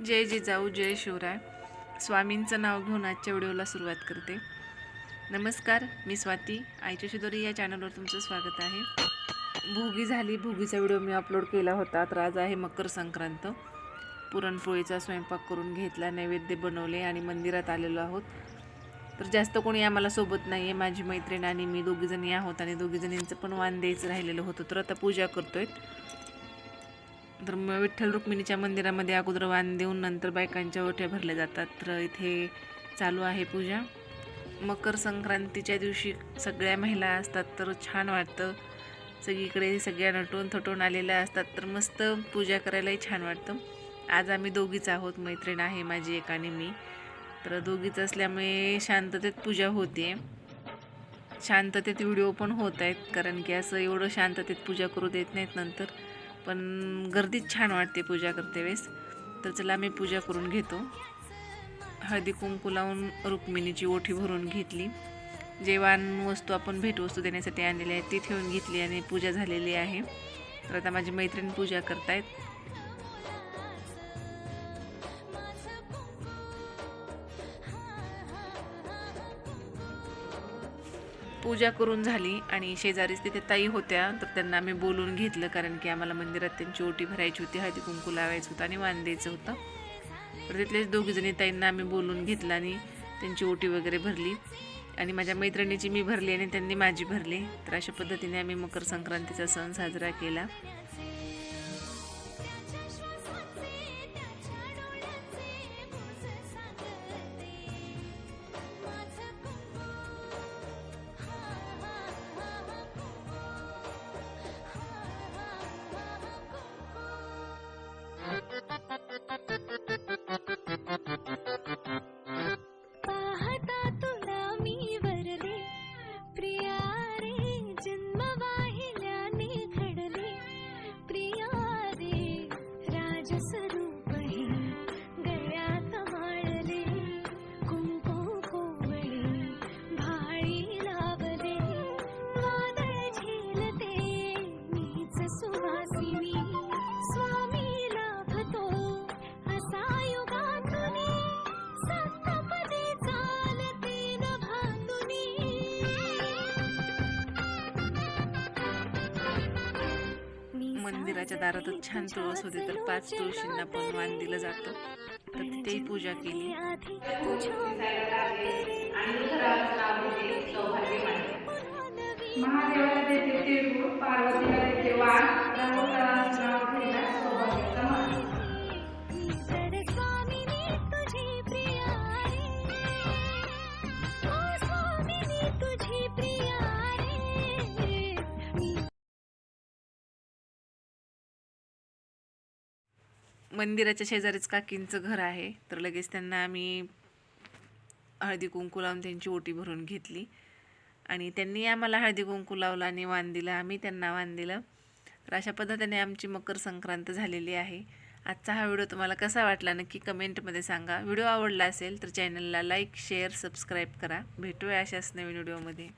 जय जिजाऊ जय शिवराय. स्वामींचं नाव घेऊन आजच्या व्हिडिओला सुरुवात करते. नमस्कार मी स्वाती. आईच्या शिदोरी या चॅनलवर तुमचं स्वागत आहे. भोगी झाली. भोगीचा व्हिडिओ मी अपलोड केला होता. तर आज आहे मकर संक्रांत. पुरणपोळीचा स्वयंपाक करून घेतला नैवेद्य बनवले आणि मंदिरात आलेलो आहोत. तर जास्त कोणी आम्हाला सोबत नाही आहे माझी मैत्रीण आणि मी दोघीजणी आहोत आणि दोघीजणींचं पण वाण द्यायचं राहिलेलं होतं. तर आता पूजा करतो आहे तर मग विठ्ठल रुक्मिणीच्या मंदिरामध्ये अगोदर वाण देऊन नंतर बायकांच्या ओठ्या भरल्या जातात. तर इथे चालू आहे पूजा. मकर संक्रांतीच्या दिवशी सगळ्या महिला असतात तर छान वाटतं. सगळीकडे सगळ्या नटून थटून आलेल्या असतात तर मस्त पूजा करायलाही छान वाटतं. आज आम्ही दोघीच आहोत मैत्रीण आहे माझी एक आणि मी. तर दोघीच असल्यामुळे शांततेत पूजा होते. शांततेत व्हिडिओ पण होत आहेत कारण की असं एवढं शांततेत पूजा करू देत नाहीत नंतर. पण गर्दीच छान वाटते पूजा करते वेळेस. तर चला मी पूजा करून घेतो. हळदी कुंकू लावून रुक्मिणीची ओठी भरून घेतली. जेवण वस्तू आपण भेटवस्तू देण्यासाठी आणलेली आहे ती ठेवून घेतली आणि पूजा झालेली आहे. तर आता माझी मैत्रीण पूजा करतायत. पूजा करून झाली आणि शेजारीच तिथे ताई होत्या तर त्यांना आम्ही बोलून घेतलं कारण की आम्हाला मंदिरात त्यांची ओटी भरायची होती हळदी कुंकू लावायचं होतं आणि वाण द्यायचं होतं. तर तिथलेच दोघीजणी ताईंना आम्ही बोलून घेतलं आणि त्यांची ओटी वगैरे भरली. आणि माझ्या मैत्रिणीची मी भरली आणि त्यांनी माझी भरली. तर अशा पद्धतीने आम्ही मकर संक्रांतीचा सण साजरा केला. just मंदिराच्या दारातच छान तुळस होते तर पाच तुळशींना पण वाण दिलं जातं. तर तिथेही पूजा केली. महादेवाला देते पार्वतीला देते वाण मंदिराच्या शेजारीच काकींचं घर आहे. तर लगेच त्यांना आम्ही हळदी कुंकू लावून त्यांची ओटी भरून घेतली. आणि त्यांनी आम्हाला हळदी कुंकू लावला आणि वाण दिलं. आम्ही त्यांना वाण दिलं. तर अशा पद्धतीने आमची मकर संक्रांत झालेली आहे. आजचा हा व्हिडिओ तुम्हाला कसा वाटला नक्की कमेंटमध्ये सांगा. व्हिडिओ आवडला असेल तर चॅनलला लाईक शेअर सबस्क्राईब करा. भेटूया अशाच नवीन व्हिडिओमध्ये.